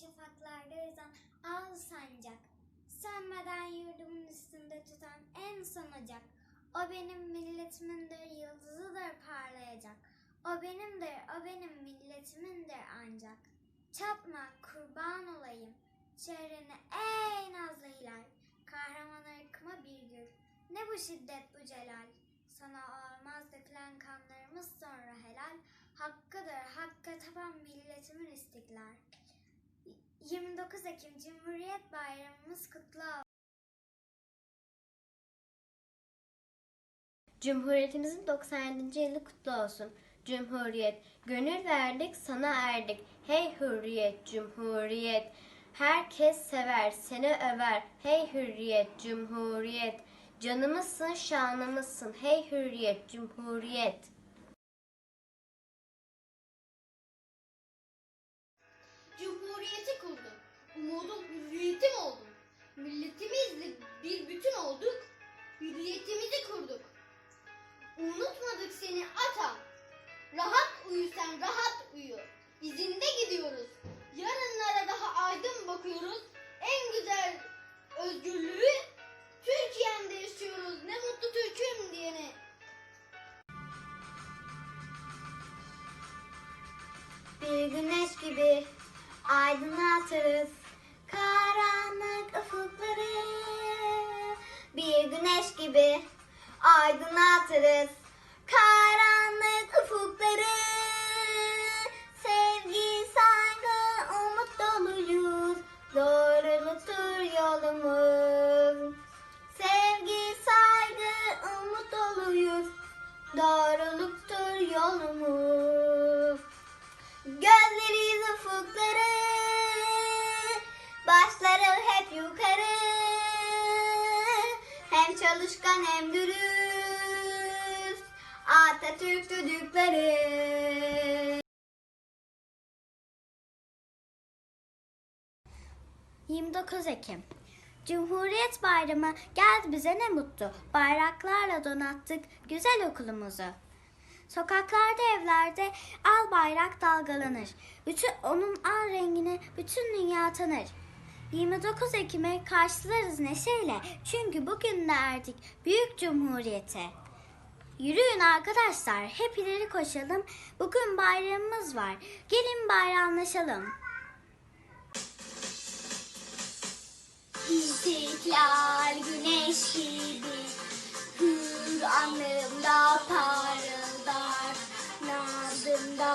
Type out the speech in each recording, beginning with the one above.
şafaklarda yüzen al sancak. Sönmeden yurdumun üstünde tutan en son ocak. O benim milletimindir, yıldızıdır parlayacak. O benimdir, o benim milletimindir ancak. Çapma, kurban olayım. Çehreni ey nazlı hilal. Kahraman ırkıma bir gül. Ne bu şiddet bu celal. Sana olmaz dökülen kanlarımız sonra helal. Hakkıdır, hakka tapan milletimin istiklal. 29 Ekim Cumhuriyet Bayramımız kutlu olsun. Cumhuriyetimizin 97. yılı kutlu olsun. Cumhuriyet, gönül verdik sana erdik. Hey hürriyet, cumhuriyet. Herkes sever, seni över. Hey hürriyet, cumhuriyet. Canımızsın, şanımızsın. Hey hürriyet, cumhuriyet. Umudum hürriyetim oldum. Milletimizle bir bütün olduk. Hürriyetimizi kurduk. Unutmadık seni atam. Rahat uyu rahat uyu. İzinde gidiyoruz. Yarınlara daha aydın bakıyoruz. En güzel özgürlüğü Türkiye'mde yaşıyoruz. Ne mutlu Türk'üm diyene. Bir güneş gibi aydınlatırız karanlık ufukları. Bir güneş gibi aydınlatırız karanlık ufukları. Çalışkan hem dürüst, Atatürk çocukları. Cumhuriyet 29 Ekim Cumhuriyet Bayramı geldi bize ne mutlu. Bayraklarla donattık güzel okulumuzu. Sokaklarda, evlerde al bayrak dalgalanır. Bütün onun al rengini bütün dünya tanır. 29 Ekim'i karşılarız neşeyle. Çünkü bugün de erdik büyük cumhuriyete. Yürüyün arkadaşlar, hep ileri koşalım. Bugün bayramımız var. Gelin bayramlaşalım. İstiklal güneş gibi Hür alnımda parıldar Nabzımda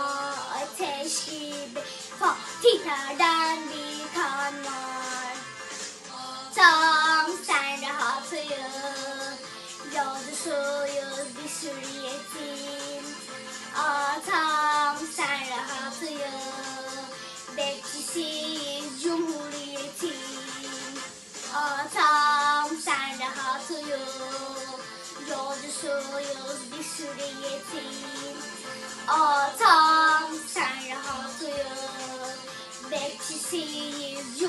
ateş gibi Fatihlerden bir kan var Yolcusuyuz bir sürü yetim Aa, tam sen rahat uyu Bekçisiyiz cumhuriyetin Atam sen rahat uyu Yolcusuyuz bir sürü yetim. Atam sen rahat uyu Bekçisiyiz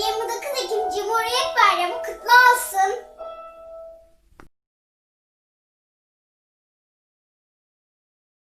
29 Ekim Cumhuriyet Bayramı kutlu olsun.